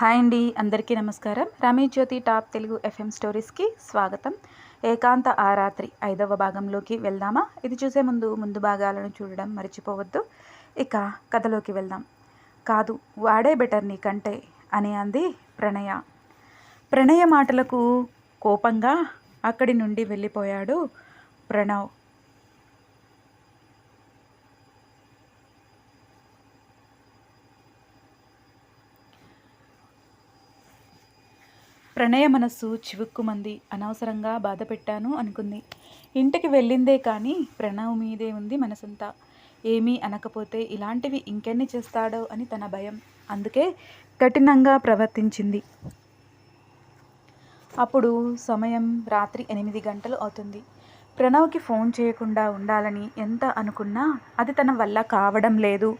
Hi అండి అందరికీ నమస్కారం. రమీ జ్యోతి టాప్ తెలుగు ఎఫ్ఎం స్టోరీస్కి స్వాగతం. ఏకాంత ఆ రాత్రి ఐదవ భాగంలోకి వెళ్దామా? ఇది చూసే ముందు ముందు భాగాలను చూడడం మర్చిపోవద్దు. ఇక కథలోకి వెళ్దాం. కాదు వాడే బెటర్ నీకంటే అని అంది ప్రణయ. ప్రణయ మాటలకు కోపంగా అక్కడి నుండి వెళ్ళిపోయాడు ప్రణవ్. ప్రణయ మనస్సు చివుక్కుమంది. అనవసరంగా బాధ పెట్టాను అనుకుంది. ఇంటికి వెళ్ళిందే కానీ ప్రణవ్ మీదే ఉంది మనసంతా. ఏమీ అనకపోతే ఇలాంటివి ఇంకెన్ని చేస్తాడో అని తన భయం. అందుకే కఠినంగా ప్రవర్తించింది. అప్పుడు సమయం రాత్రి ఎనిమిది గంటలు అవుతుంది. ప్రణవ్కి ఫోన్ చేయకుండా ఉండాలని ఎంత అనుకున్నా అది తన వల్ల కావడం లేదు.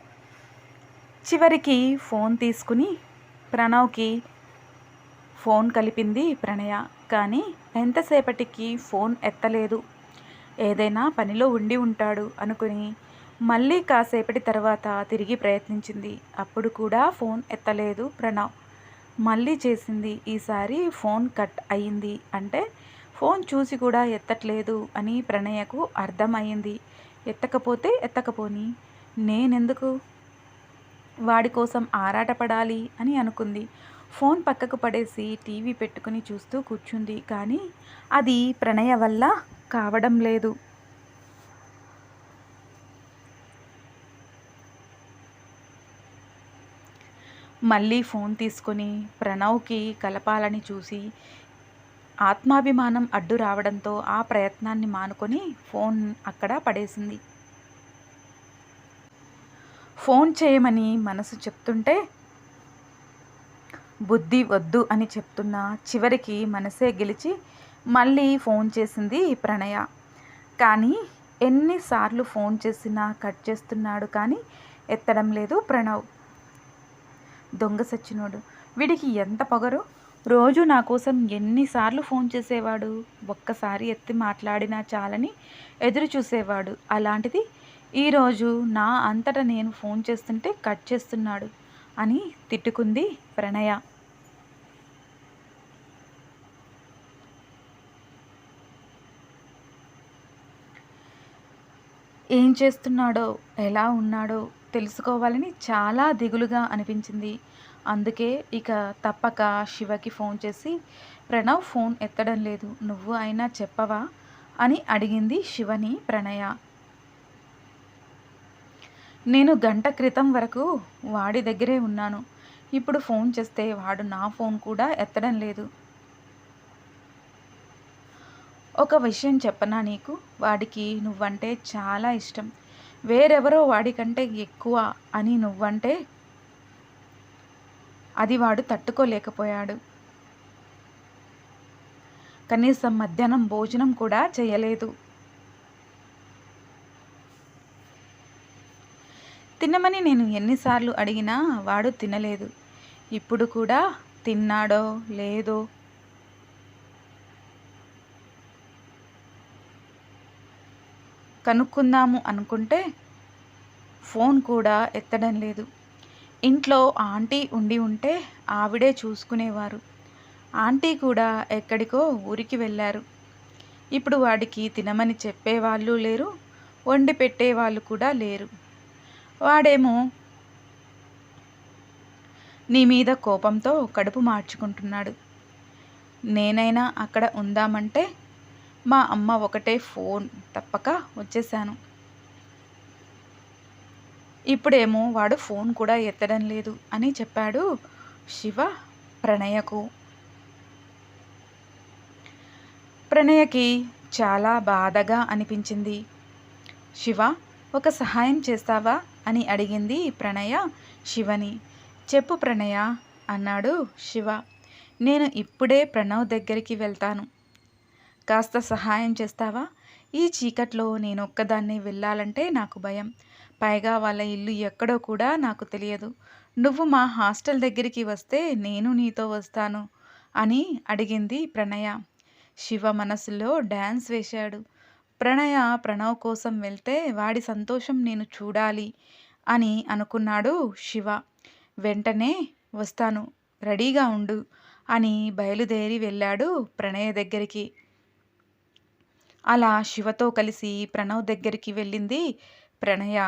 చివరికి ఫోన్ తీసుకుని ప్రణవ్కి ఫోన్ కలిపింది ప్రణయ. కానీ ఎంతసేపటికి ఫోన్ ఎత్తలేదు. ఏదైనా పనిలో ఉండి ఉంటాడు అనుకుని మళ్ళీ కాసేపటి తర్వాత తిరిగి ప్రయత్నించింది. అప్పుడు కూడా ఫోన్ ఎత్తలేదు ప్రణవ్. మళ్ళీ చేసింది ఈసారి ఫోన్ కట్ అయింది అంటే ఫోన్ చూసి కూడా ఎత్తట్లేదు అని ప్రణయకు అర్థమయ్యింది. ఎత్తకపోతే ఎత్తకపోని నేనెందుకు? వాడి కోసం ఆరాటపడాలి అని అనుకుంది. ఫోన్ పక్కకు పడేసి టీవీ పెట్టుకుని చూస్తూ కూర్చుంది. కానీ అది ప్రణయ వల్ల కావడం లేదు. మళ్ళీ ఫోన్ తీసుకొని ప్రణవ్కి కలపాలని చూసి ఆత్మాభిమానం అడ్డు రావడంతో ఆ ప్రయత్నాన్ని మానుకొని ఫోన్ అక్కడ పడేసింది. ఫోన్ చేయమని మనసు చెప్తుంటే బుద్ధి వద్దు అని చెప్తున్నా చివరికి మనసే గెలిచి మళ్ళీ ఫోన్ చేసింది ప్రణయ. కానీ ఎన్నిసార్లు ఫోన్ చేసినా కట్ చేస్తున్నాడు కానీ ఎత్తడం లేదు ప్రణవ్. దొంగ సచ్చినోడు. వీడికి ఎంత పొగరు? రోజు నా కోసం ఎన్నిసార్లు ఫోన్ చేసేవాడు? ఒక్కసారి ఎత్తి మాట్లాడినా చాలని ఎదురు చూసేవాడు. అలాంటిది ఈరోజు నా అంతటా నేను ఫోన్ చేస్తుంటే కట్ చేస్తున్నాడు అని తిట్టుకుంది ప్రణయ. ఏం చేస్తున్నాడో ఎలా ఉన్నాడో తెలుసుకోవాలని చాలా దిగులుగా అనిపించింది. అందుకే ఇక తప్పక శివకి ఫోన్ చేసి ప్రణవ్ ఫోన్ ఎత్తడం లేదు నువ్వు అయినా చెప్పవా? అని అడిగింది శివని ప్రణయ. నేను గంట క్రితం వరకు వాడి దగ్గరే ఉన్నాను. ఇప్పుడు ఫోన్ చేస్తే వాడు నా ఫోన్ కూడా ఎత్తడం లేదు. ఒక విషయం చెప్పనా నీకు? వాడికి నువ్వంటే చాలా ఇష్టం. వేరెవరో వాడికంటే ఎక్కువ అని నువ్వంటే అది వాడు తట్టుకోలేకపోయాడు. కనీసం మధ్యాహ్నం భోజనం కూడా చేయలేదు. తినమని నేను ఎన్నిసార్లు అడిగినా వాడు తినలేదు. ఇప్పుడు కూడా తిన్నాడో లేదో కనుక్కుందాము అనుకుంటే ఫోన్ కూడా ఎత్తడం లేదు. ఇంట్లో ఆంటీ ఉండి ఉంటే ఆవిడే చూసుకునేవారు. ఆంటీ కూడా ఎక్కడికో ఊరికి వెళ్ళారు. ఇప్పుడు వాడికి తినమని చెప్పేవాళ్ళు లేరు వండి పెట్టేవాళ్ళు కూడా లేరు. వాడేమో నీ మీద కోపంతో కడుపు మార్చుకుంటున్నాడు. నేనైనా అక్కడ ఉందామంటే మా అమ్మ ఒకటే ఫోన్ తప్పక వచ్చేసాను ఇప్పుడేమో వాడు ఫోన్ కూడా ఎత్తడం లేదు అని చెప్పాడు శివ ప్రణయకు. ప్రణయకి చాలా బాధగా అనిపించింది. శివ ఒక సహాయం చేస్తావా? అని అడిగింది ప్రణయ శివని. చెప్పు ప్రణయ అన్నాడు శివ. నేను ఇప్పుడే ప్రణవ్ దగ్గరికి వెళ్తాను. కాస్త సహాయం చేస్తావా? ఈ చీకట్లో నేను ఒక్కదాన్ని వెళ్ళాలంటే నాకు భయం. పైగా వాళ్ళ ఇల్లు ఎక్కడో కూడా నాకు తెలియదు. నువ్వు మా హాస్టల్ దగ్గరికి వస్తే నేను నీతో వస్తాను అని అడిగింది ప్రణయ. శివ మనసులో డ్యాన్స్ వేశాడు. ప్రణయ ప్రణవ్ కోసం వెళ్తే వాడి సంతోషం నేను చూడాలి అని అనుకున్నాడు శివ. వెంటనే వస్తాను రెడీగా ఉండు అని బయలుదేరి వెళ్ళాడు ప్రణయ దగ్గరికి. అలా శివతో కలిసి ప్రణవ్ దగ్గరికి వెళ్ళింది ప్రణయ.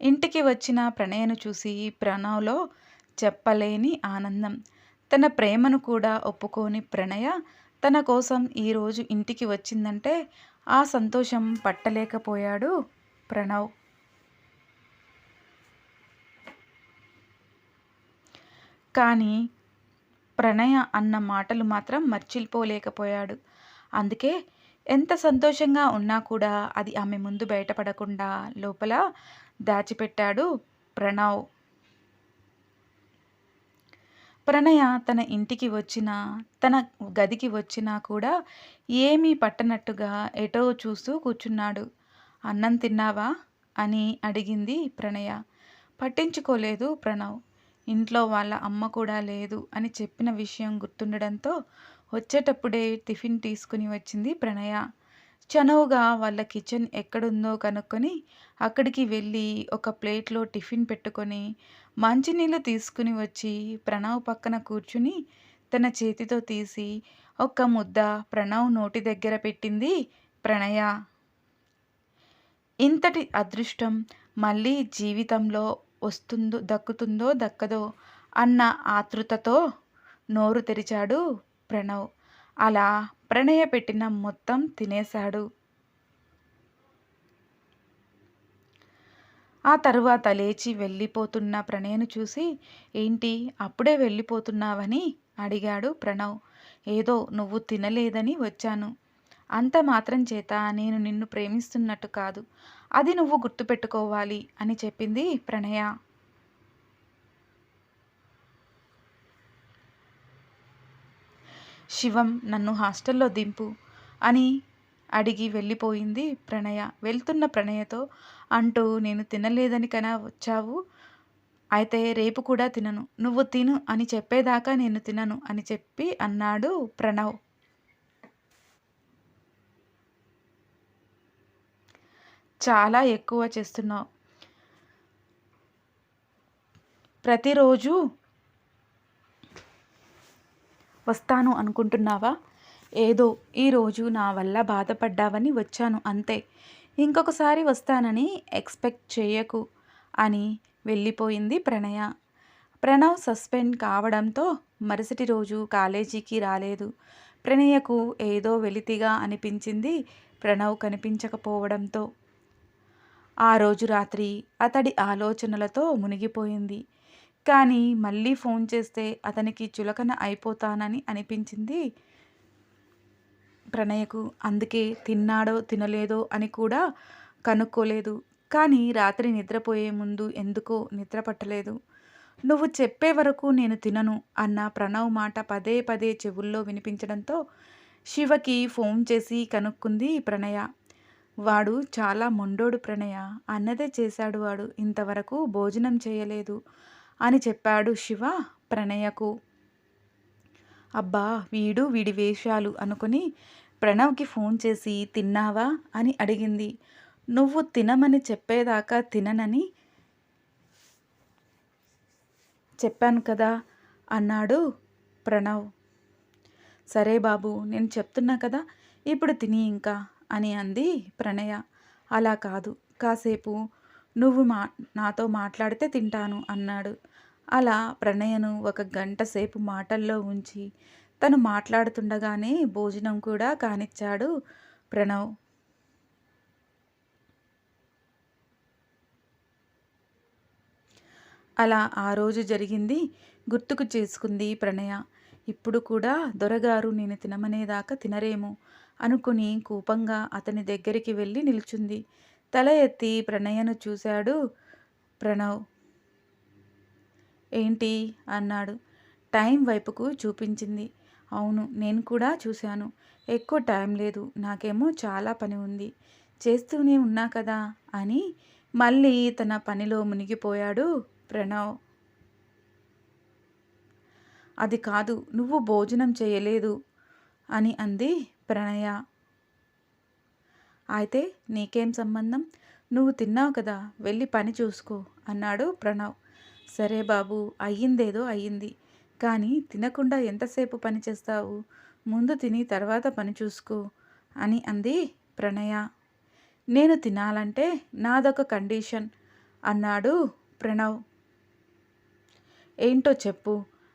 ఇంటికి వచ్చిన ప్రణయను చూసి ప్రణవ్లో చెప్పలేని ఆనందం. తన ప్రేమను కూడా ఒప్పుకోని ప్రణయ తన కోసం ఈరోజు ఇంటికి వచ్చిందంటే ఆ సంతోషం పట్టలేకపోయాడు ప్రణవ్. కానీ ప్రణయ అన్న మాటలు మాత్రం మర్చిపోలేకపోయాడు. అందుకే ఎంత సంతోషంగా ఉన్నా కూడా అది ఆమె ముందు బయటపడకుండా లోపల దాచిపెట్టాడు ప్రణవ్. ప్రణయ తన ఇంటికి వచ్చినా తన గదికి వచ్చినా కూడా ఏమీ పట్టనట్టుగా ఎటో చూస్తూ కూర్చున్నాడు. అన్నం తిన్నావా? అని అడిగింది ప్రణయ. పట్టించుకోలేదు ప్రణవ్. ఇంట్లో వాళ్ళ అమ్మ కూడా లేదు అని చెప్పిన విషయం గుర్తుండడంతో వచ్చేటప్పుడే టిఫిన్ తీసుకుని వచ్చింది ప్రణయ. చనువుగా వాళ్ళ కిచెన్ ఎక్కడుందో కనుక్కొని అక్కడికి వెళ్ళి ఒక ప్లేట్లో టిఫిన్ పెట్టుకొని మంచినీళ్ళు తీసుకుని వచ్చి ప్రణవ్ పక్కన కూర్చుని తన చేతితో తీసి ఒక ముద్ద ప్రణవ్ నోటి దగ్గర పెట్టింది ప్రణయ. ఇంతటి అదృష్టం మళ్ళీ జీవితంలో వస్తుందో దక్కుతుందో దక్కదో అన్న ఆతృతతో నోరు తెరిచాడు ప్రణవ్. అలా ప్రణయ పెట్టిన మొత్తం తినేశాడు. ఆ తరువాత లేచి వెళ్ళిపోతున్న ప్రణయను చూసి ఏంటి అప్పుడే వెళ్ళిపోతున్నావని? అడిగాడు ప్రణవ్. ఏదో నువ్వు తినలేదని వచ్చాను. అంత మాత్రం చేత నేను నిన్ను ప్రేమిస్తున్నట్టు కాదు. అది నువ్వు గుర్తుపెట్టుకోవాలి అని చెప్పింది ప్రణయ. శివం నన్ను హాస్టల్లో దింపు అని అడిగి వెళ్ళిపోయింది ప్రణయ. వెళ్తున్న ప్రణయతో అంటూ నేను తినలేదని కనా వచ్చావు? అయితే రేపు కూడా తినను. నువ్వు తిను అని చెప్పేదాకా నేను తినను అని చెప్పి అన్నాడు ప్రణవ్. చాలా ఎక్కువ చేస్తున్నావు. ప్రతిరోజు వస్తాను అనుకుంటున్నావా? ఏదో ఈరోజు నా వల్ల బాధపడ్డావని వచ్చాను అంతే. ఇంకొకసారి వస్తానని ఎక్స్పెక్ట్ చేయకు అని వెళ్ళిపోయింది ప్రణయ. ప్రణవ్ సస్పెండ్ కావడంతో మరుసటి రోజు కాలేజీకి రాలేదు. ప్రణయకు ఏదో వెలితిగా అనిపించింది ప్రణవ్ కనిపించకపోవడంతో. ఆ రోజు రాత్రి అతడి ఆలోచనలతో మునిగిపోయింది. కానీ మళ్ళీ ఫోన్ చేస్తే అతనికి చులకన అయిపోతానని అనిపించింది ప్రణయకు. అందుకే తిన్నాడో తినలేదో అని కూడా కనుక్కోలేదు. కానీ రాత్రి నిద్రపోయే ముందు ఎందుకో నిద్ర పట్టలేదు. నువ్వు చెప్పే వరకు నేను తినను అన్న ప్రణవ్ మాట పదే పదే చెవుల్లో వినిపించడంతో శివకి ఫోన్ చేసి కనుక్కుంది ప్రణయ. వాడు చాలా మొండోడు ప్రణయ. అన్నదే చేశాడు వాడు. ఇంతవరకు భోజనం చేయలేదు. అని చెప్పాడు శివ ప్రణయకు. అబ్బా వీడు వీడి వేషాలు అనుకుని ప్రణవ్కి ఫోన్ చేసి తిన్నావా? అని అడిగింది. నువ్వు తినమని చెప్పేదాకా తిననని చెప్పాను కదా అన్నాడు ప్రణవ్. సరే బాబు నేను చెప్తున్నా కదా ఇప్పుడు తిని ఇంకా అని అంది ప్రణయ. అలా కాదు. కాసేపు నువ్వు మా నాతో మాట్లాడితే తింటాను అన్నాడు. అలా ప్రణయను ఒక గంట సేపు మాటల్లో ఉంచి తను మాట్లాడుతుండగానే భోజనం కూడా కానిచ్చాడు ప్రణవ్. అలా ఆ రోజు జరిగింది గుర్తుకు చేసుకుంది ప్రణయ. ఇప్పుడు కూడా దొరగారు నేను తినమనేదాకా తినరేమో అనుకుని కూపంగా అతని దగ్గరికి వెళ్ళి నిల్చుంది. తల ఎత్తి ప్రణయను చూశాడు ప్రణవ్. ఏంటి? అన్నాడు. టైం వైపుకు చూపించింది. అవును నేను కూడా చూశాను. ఎక్కువ టైం లేదు. నాకేమో చాలా పని ఉంది. చేస్తూనే ఉన్నా కదా అని మళ్ళీ తన పనిలో మునిగిపోయాడు ప్రణవ్. అది కాదు నువ్వు భోజనం చేయలేదు అని అంది ప్రణయ. అయితే నీకేం సంబంధం? నువ్వు తిన్నావు కదా వెళ్ళి పని చూసుకో అన్నాడు ప్రణవ్. సరే బాబు అయ్యిందేదో అయ్యింది. కానీ తినకుండా ఎంతసేపు పని చేస్తావు? ముందు తిని తర్వాత పని చూసుకో అని అంది ప్రణయ. నేను తినాలంటే నాదొక కండిషన్ అన్నాడు ప్రణవ్. ఏంటో చెప్పు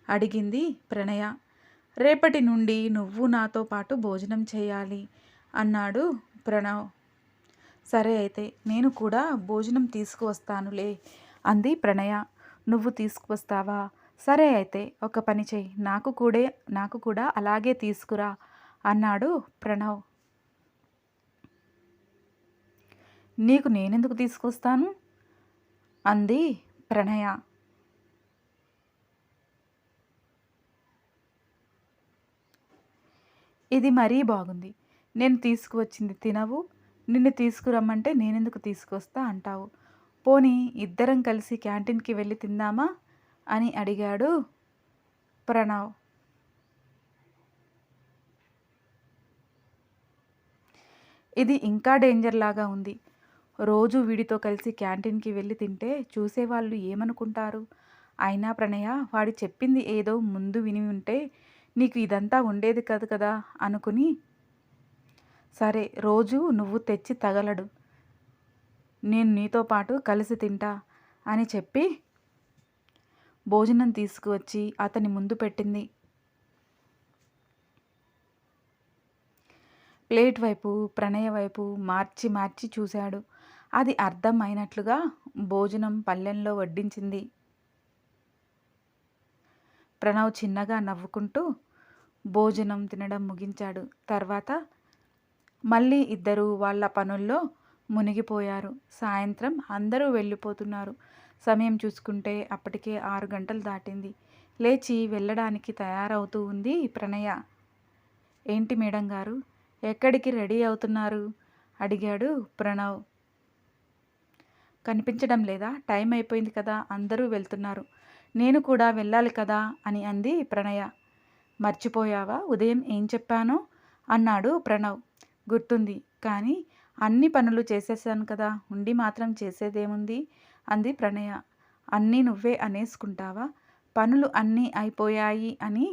అడిగింది ప్రణయ. రేపటి నుండి నువ్వు నాతో పాటు భోజనం చేయాలి అన్నాడు ప్రణవ్. సరే అయితే నేను కూడా భోజనం తీసుకువస్తానులే అంది ప్రణయ. నువ్వు తీసుకువస్తావా? సరే అయితే ఒక పని చెయ్యి నాకు కూడా నాకు కూడా అలాగే తీసుకురా అన్నాడు ప్రణవ్. నీకు నేనెందుకు తీసుకొస్తాను అంది ప్రణయ. ఇది మరీ బాగుంది. నేను తీసుకువచ్చింది తినవు నిన్ను తీసుకురమ్మంటే నేనెందుకు తీసుకొస్తా అంటావు. పోనీ ఇద్దరం కలిసి క్యాంటీన్కి వెళ్ళి తిందామా? అని అడిగాడు ప్రణవ్. ఇది ఇంకా డేంజర్ లాగా ఉంది. రోజు వీడితో కలిసి క్యాంటీన్కి వెళ్ళి తింటే చూసేవాళ్ళు ఏమనుకుంటారు? అయినా ప్రణయ వాడి చెప్పింది ఏదో ముందు విని ఉంటే నీకు ఇదంతా ఉండేది కాదు కదా అనుకుని సరే రోజు నువ్వు తెచ్చి తగలడు. నేను నీతో పాటు కలిసి తింటా అని చెప్పి భోజనం తీసుకువచ్చి అతని ముందు పెట్టింది. ప్లేట్ వైపు ప్రణయ వైపు మార్చి మార్చి చూశాడు. అది అర్థం అయినట్లుగా భోజనం పల్లెంలో వడ్డించింది. ప్రణవ్ చిన్నగా నవ్వుకుంటూ భోజనం తినడం ముగించాడు. తర్వాత మళ్ళీ ఇద్దరు వాళ్ళ పనుల్లో మునిగిపోయారు. సాయంత్రం అందరూ వెళ్ళిపోతున్నారు. సమయం చూసుకుంటే అప్పటికే ఆరు గంటలు దాటింది. లేచి వెళ్ళడానికి తయారవుతూ ఉంది ప్రణయ. ఏంటి మేడం గారు? ఎక్కడికి రెడీ అవుతున్నారు? అడిగాడు ప్రణవ్. కనిపించడం లేదా? టైం అయిపోయింది కదా అందరూ వెళ్తున్నారు. నేను కూడా వెళ్ళాలి కదా అని అంది ప్రణయ. మర్చిపోయావా? ఉదయం ఏం చెప్పానో? అన్నాడు ప్రణవ్. గుర్తుంది. కానీ అన్ని పనులు చేసేసాను కదా ఉండి మాత్రం చేసేదేముంది? అంది ప్రణయ. అన్నీ నువ్వే అనేసుకుంటావా? పనులు అన్నీ అయిపోయాయి అని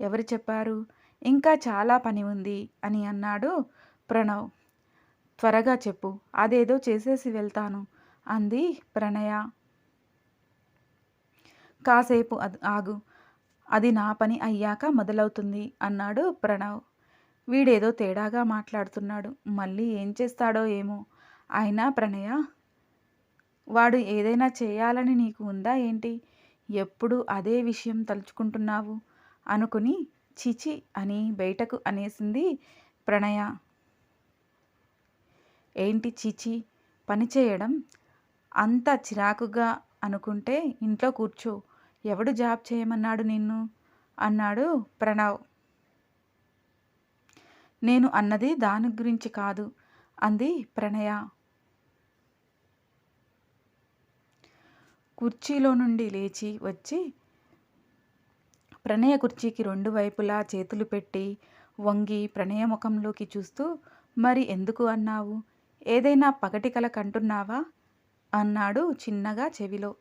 ఎవరు చెప్పారు? ఇంకా చాలా పని ఉంది అని అన్నాడు ప్రణవ్. త్వరగా చెప్పు అదేదో చేసేసి వెళ్తాను అంది ప్రణయ. కాసేపు ఆగు అది నా పని అయ్యాక మొదలవుతుంది అన్నాడు ప్రణవ్. వీడేదో తేడాగా మాట్లాడుతున్నాడు. మళ్ళీ ఏం చేస్తాడో ఏమో. అయినా ప్రణయ వాడు ఏదైనా చేయాలని నీకు ఉందా ఏంటి? ఎప్పుడు అదే విషయం తలుచుకుంటున్నావు? అనుకుని చిచి అని బయటకు అనేసింది ప్రణయ. ఏంటి చిచి? పని చేయడం? అంత చిరాకుగా అనుకుంటే ఇంట్లో కూర్చో. ఎవడు జాబ్ చేయమన్నాడు నిన్ను? అన్నాడు ప్రణవ్. నేను అన్నది దాని గురించి కాదు అంది ప్రణయ. కుర్చీలో నుండి లేచి వచ్చి ప్రణయ కుర్చీకి రెండు వైపులా చేతులు పెట్టి వంగి ప్రణయ ముఖంలోకి చూస్తూ మరి ఎందుకు అన్నావు? ఏదైనా పగటి కల కంటున్నావా? అన్నాడు చిన్నగా చెవిలో.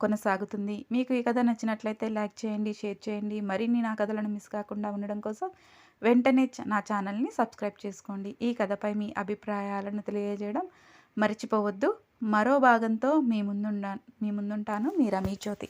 కొనసాగుతుంది. మీకు ఈ కథ నచ్చినట్లయితే లైక్ చేయండి షేర్ చేయండి. మరిన్ని నా కథలను మిస్ కాకుండా ఉండడం కోసం వెంటనే నా ఛానల్ని సబ్స్క్రైబ్ చేసుకోండి. ఈ కథపై మీ అభిప్రాయాలను తెలియజేయడం మర్చిపోవద్దు. మరో భాగంతో మీ ముందుండా మీ ముందుంటాను. మీ జ్యోతి.